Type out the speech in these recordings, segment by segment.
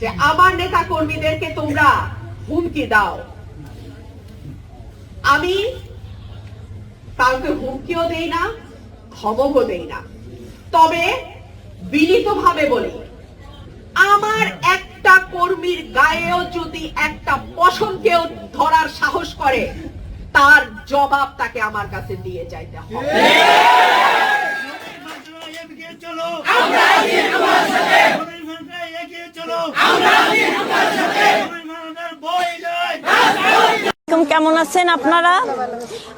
যে আমার নেতা কর্মীদেরকে তোমরা হুমকি দাও। আমি কাউকে হুমকিও দেই না, ধমকও দেই না। তবে বিনীতভাবে বলি, আমার একটা কর্মীর গায়েও যদি একটা পশমকেও ধরার সাহস করে, তার জবাব তাকে আমার কাছে দিয়ে যাইতে হবে। এগিয়ে চলো। আমরা আছি তোমার সাথে। এগিয়ে চলো। আমরা আছি তোমার সাথে। বই নয়। কেমন আছেন আপনারা?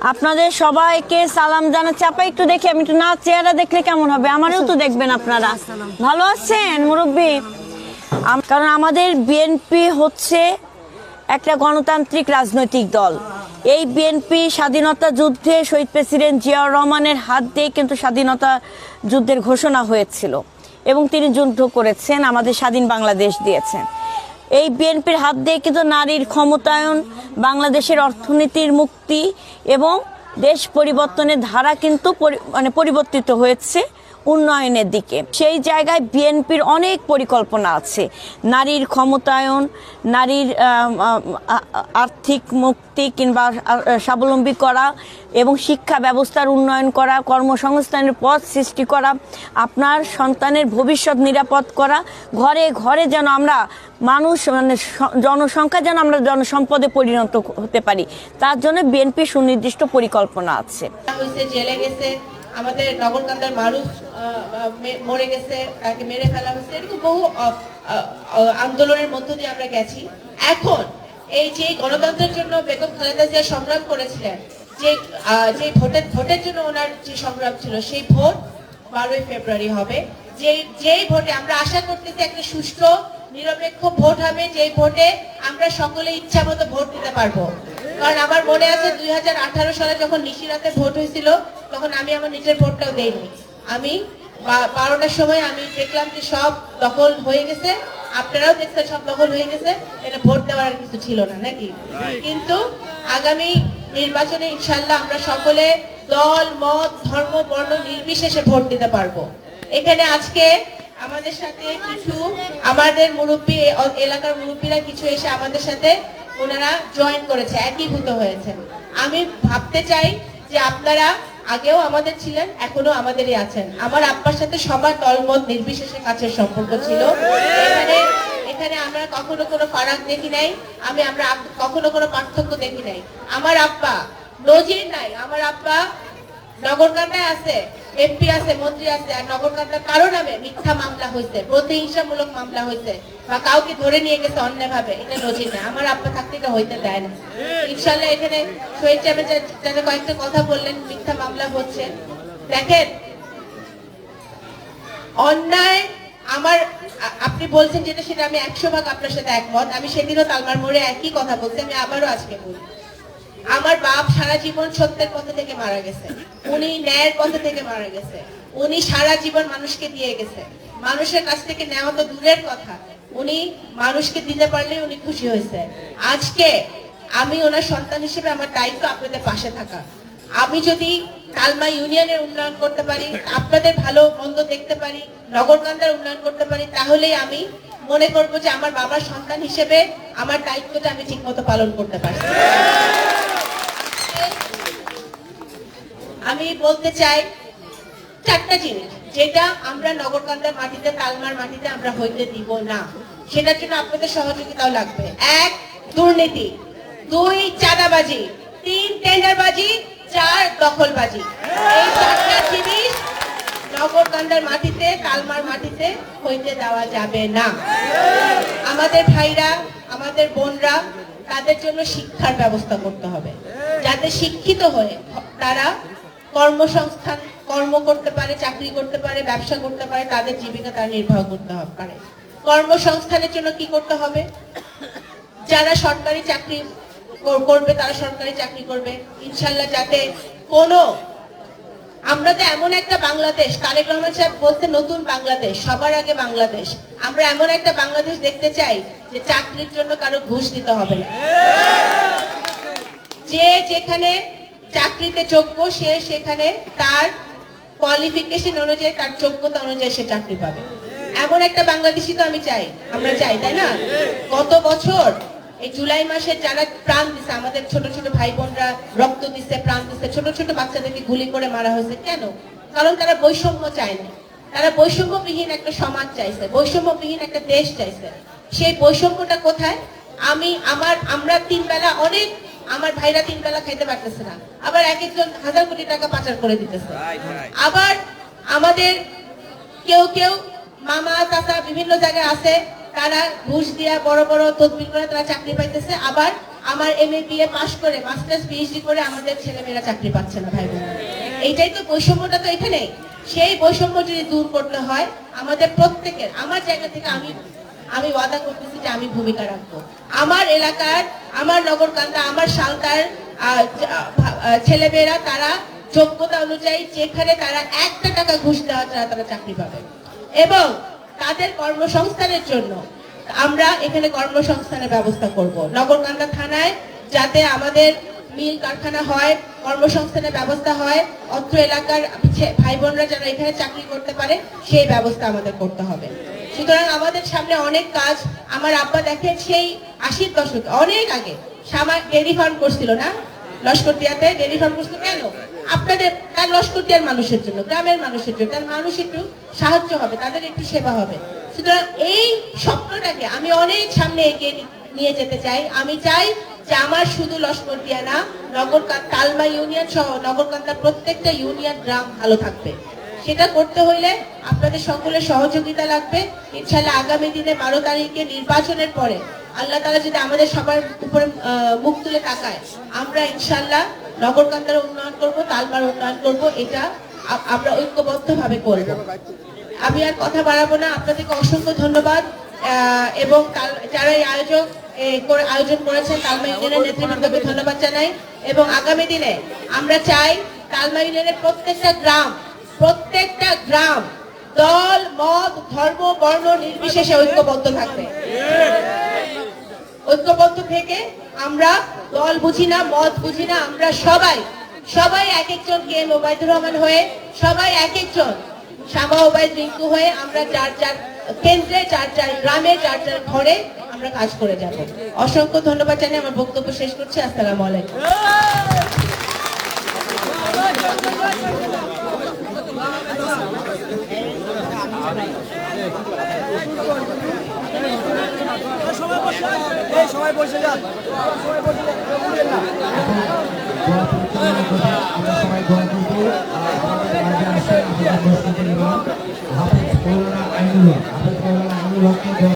আপনাদের সবাইকে সালাম জানাচ্ছি। আপা একটু দেখি আমি একটু না চেহারা দেখলে কেমন হবে? আমারও তো দেখবেন আপনারা। ভালো আছেন মুরব্বী? আম- কারণ আমাদের বিএনপি হচ্ছে একটা গণতান্ত্রিক রাজনৈতিক দল। এই বিএনপি স্বাধীনতা যুদ্ধে শহীদ প্রেসিডেন্ট জিয়াউর রহমানের হাত দিয়ে কিন্তু স্বাধীনতা যুদ্ধের ঘোষণা হয়েছিল এবং তিনি যুদ্ধ করেছেন, আমাদের স্বাধীন বাংলাদেশ দিয়েছেন। এই বিএনপির হাত দিয়ে কিন্তু নারীর ক্ষমতায়ন, বাংলাদেশের অর্থনীতির মুক্তি এবং দেশ পরিবর্তনের ধারা কিন্তু মানে পরিবর্তিত হয়েছে। উন্নয়নের দিকে। সেই জায়গায় বিএনপির অনেক পরিকল্পনা আছে। নারীর ক্ষমতায়ন, নারীর আর্থিক মুক্তি কিংবা স্বাবলম্বী করা এবং শিক্ষা ব্যবস্থার উন্নয়ন করা, কর্মসংস্থানের পথ সৃষ্টি করা, আপনার সন্তানের ভবিষ্যৎ নিরাপদ করা, ঘরে ঘরে যেন আমরা মানুষ মানে জনসংখ্যা যেন আমরা জনসম্পদে পরিণত হতে পারি। তার জন্য বিএনপি সুনির্দিষ্ট পরিকল্পনা আছে। জেলে গেছে আমাদের নগরকান্দার মানুষ মরে গেছে, তাকে মেরে ফেলা হয়েছে। এরকম বহু আন্দোলনের মধ্য দিয়ে আমরা গেছি। এখন এই যে গণতন্ত্রের জন্য বেগম খালেদা জিয়া সংগ্রাম করেছিলেন, যে যে ভোটের ভোটের জন্য ওনার যে সংগ্রাম ছিল, সেই ভোট বারোই ফেব্রুয়ারি হবে। যে যেই ভোটে আমরা আশা করতেছি একটা সুষ্ঠু, নিরপেক্ষ ভোট হবে, যেই ভোটে আমরা সকলে ইচ্ছা মতো ভোট দিতে পারব। কারণ আমার মনে আছে দুই হাজার আঠারো সালে যখন নিশিরাতে ভোট হয়েছিল তখন আমি আমার নিজের ভোটটাও দেইনি। আমি বারোটার সময় আমি দেখলাম যে সব দখল হয়ে গেছে আপনারাও দেখছেন সব দখল হয়ে গেছে এটা ভোট দেওয়ার আর কিছু ছিল না নাকি? কিন্তু আগামী নির্বাচনে ইনশাল্লাহ আমরা সকলে দল মত ধর্ম বর্ণ নির্বিশেষে ভোট দিতে পারব। এখানে আজকে আমাদের সাথে কিছু আমাদের মুরব্বী এলাকার মুরব্বীরা কিছু এসে আমাদের সাথে ওনারা জয়েন করেছে একীভূত হয়েছে আমি ভাবতে চাই যে আপনারা আগেও আমাদের ছিলেন এখনও আমাদেরই আছেন। আমার আব্বার সাথে সবার দলমত নির্বিশেষে কাছের সম্পর্ক ছিল। এখানে এখানে আমরা কখনো কোনো ফারাক দেখি নাই, আমি আমরা কখনো কোনো পার্থক্য দেখি নাই। আমার আব্বা নজির নাই, আমার আব্বা নগরকান্দায় আছে এমপি আছে, মন্ত্রী আছে, আর কারও নামে মিথ্যা মামলা হয়েছে, প্রতিহিংসামূলক মামলা হয়েছে, বা কাউকে ধরে নিয়ে গেছে এটা নজির না, আমার থাকতে হইতে দেয় না। ইনশাল্লাহ এখানে শহীদ কয়েকটা কথা বললেন, মিথ্যা মামলা হচ্ছে। দেখেন, অন্যায় আমার, আপনি বলছেন যেটা, সেটা আমি একশো ভাগ আপনার সাথে একমত, আমি সেদিনও তালমার মোড়ে একই কথা বলছি, আমি আবারও আজকে বলি আমার বাপ সারা জীবন সত্যের পথে থেকে মারা গেছে। উনি ন্যায়ের পথে থেকে মারা গেছে। উনি সারা জীবন মানুষকে দিয়ে গেছে। মানুষের কাছ থেকে নেওয়া তো দূরের কথা। উনি মানুষকে দিতে পারলে উনি খুশি হয়েছে। আজকে আমি ওনার সন্তান হিসেবে আমার দায়িত্ব আপনাদের পাশে থাকা। আমি যদি কালমা ইউনিয়নের উন্নয়ন করতে পারি, আপনাদের ভালো মন্দ দেখতে পারি, নগরকান্দার উন্নয়ন করতে পারি, তাহলেই আমি মনে করব যে আমার বাবার সন্তান হিসেবে আমার দায়িত্বটা আমি ঠিকমতো পালন করতে পারছি। আমি বলতে চাই চারটা জিনিস, যেটা আমরা নগরকান্দার মাটিতে, তালমার মাটিতে আমরা হইতে দিব না। সেটার জন্য আপনাদের সহযোগিতাও লাগবে। এক, দুর্নীতি। দুই, চাঁদাবাজি। তিন, টেন্ডারবাজি। চার, দখলবাজি। এই চারটা জিনিস নগরকান্দার মাটিতে, তালমার মাটিতে হইতে দেওয়া যাবে না। আমাদের ভাইরা, আমাদের বোনরা, তাদের জন্য শিক্ষার ব্যবস্থা করতে হবে। যাতে শিক্ষিত হয়ে তারা কর্মসংস্থান, কর্ম করতে পারে, চাকরি করতে পারে, ব্যবসা করতে পারে, তাদের জীবিকা তারা নির্বাহ করতে পারে কর্মসংস্থানের জন্য কি করতে হবে? যারা সরকারি চাকরি করবে, তারা সরকারি চাকরি করবে। ইনশাল্লাহ যাতে কোনো, আমরা তো এমন একটা বাংলাদেশ, তারেক রহমান সাহেব বলতে নতুন বাংলাদেশ, সবার আগে বাংলাদেশ। আমরা এমন একটা বাংলাদেশ দেখতে চাই যে চাকরির জন্য কারও ঘুষ দিতে হবে না। যে যেখানে চাকরিতে যোগ্য, সে সেখানে তার কোয়ালিফিকেশন অনুযায়ী, তার যোগ্যতা অনুযায়ী সে চাকরি পাবে। এমন একটা বাংলাদেশি তো আমি চাই, আমরা চাই, তাই না? গত বছর, এই জুলাই মাসে যারা প্রাণ দিছে, আমাদের ছোট ছোট ভাই বোনরা রক্ত দিছে, প্রাণ দিছে, ছোট ছোট বাচ্চাদেরকে গুলি করে মারা হয়েছে, কেন? কারণ তারা বৈষম্য চায় না। তারা বৈষম্যবিহীন একটা সমাজ চাইছে, বৈষম্যবিহীন একটা দেশ চাইছে। সেই বৈষম্যটা কোথায়? আমি, আমার, আমরা তিন বেলা অনেক আমার ভাইরা তিন বেলা খাইতে পারতেছে না। আবার এক একজন হাজার কোটি টাকা পাচার করে দিতেছে। আবার আমাদের কেউ কেউ মামা চাচা বিভিন্ন জায়গায় আছে তারা ঘুষ দিয়া বড় বড় তদবির করে তারা চাকরি পাইতেছে। আবার আমার এম এ বিএ পাশ করে মাস্টার্স পিএইচডি করে আমাদের ছেলেমেয়েরা চাকরি পাচ্ছে না ভাই বোন। এইটাই তো বৈষম্যটা তো এখানে সেই বৈষম্য যদি দূর করতে হয় আমাদের প্রত্যেকের আমার জায়গা থেকে আমি আমি ওয়াদা করতেছি যে আমি ভূমিকা রাখব। আমার এলাকার আমার নগরকান্দা আমার আহ, ছেলেমেয়েরা তারা যোগ্যতা অনুযায়ী যেখানে তারা একটা টাকা ঘুষ দেওয়া ছাড়া তারা চাকরি পাবে। এবং তাদের কর্মসংস্থানের জন্য আমরা এখানে কর্মসংস্থানের ব্যবস্থা করব। নগরকান্দা থানায় যাতে আমাদের মিল কারখানা হয় কর্মসংস্থানের ব্যবস্থা হয় অত্র এলাকার ভাই বোনরা যারা এখানে চাকরি করতে পারে সেই ব্যবস্থা আমাদের করতে হবে। সুতরাং আমাদের সামনে অনেক কাজ। আমার আব্বা দেখেন সেই আশির দশকে, অনেক আগে। সামা ডেরি ফার্ম করছিল না? লস্করদিয়াতে ডেরি ফার্ম করছিল কেন? আপনাদের, তার লস্করদিয়ার মানুষের জন্য, গ্রামের মানুষের জন্য। তার মানুষ একটু সাহায্য হবে, তাদের একটু সেবা হবে। সুতরাং এই স্বপ্নটাকে আমি অনেক সামনে এগিয়ে নিয়ে যেতে চাই। আমি চাই যে আমার শুধু লস্কর দিয়া না নগর তালমা ইউনিয়ন সহ নগরকান্দার প্রত্যেকটা ইউনিয়ন গ্রাম ভালো থাকবে। সেটা করতে হইলে আপনাদের সকলের সহযোগিতা লাগবে। ইনশাল্লাহ আগামী দিনে বারো তারিখে নির্বাচনের পরে আল্লাহ তালা যদি আমাদের সবার উপরে মুখ তুলে তাকায়, আমরা ইনশাল্লাহ নগরকান্দার উন্নয়ন করব, তালমার উন্নয়ন করব, এটা আমরা ঐক্যবদ্ধভাবে করব। আমি আর কথা বাড়াবো না। আপনাদেরকে অসংখ্য ধন্যবাদ। এবং যারা এই আয়োজক আয়োজন করেছেন, তালমা ইউনিয়নের নেতৃবৃন্দকে ধন্যবাদ জানাই। এবং আগামী দিনে আমরা চাই তালমা ইউনিয়নের প্রত্যেকটা গ্রাম প্রত্যেকটা গ্রাম, দল, মত, ধর্ম, বর্ণ নির্বিশেষে ঐক্যবদ্ধ থাকবে। ঐক্যবদ্ধ থেকে আমরা দল বুঝি না, মত বুঝি না, আমরা সবাই সবাই এক একজন কে ওবায়দুর রহমান হয়ে, সবাই এক একজন শ্যামা ওবায়দ রিঙ্কু হয়ে আমরা যার যার কেন্দ্রে, যার যার গ্রামে, যার যার ঘরে আমরা কাজ করে যাব। অসংখ্য ধন্যবাদ জানিয়ে আমার বক্তব্য শেষ করছি। আসসালামু আলাইকুম আমরা সবাই দোয়া করব আর আমাদের মাঝে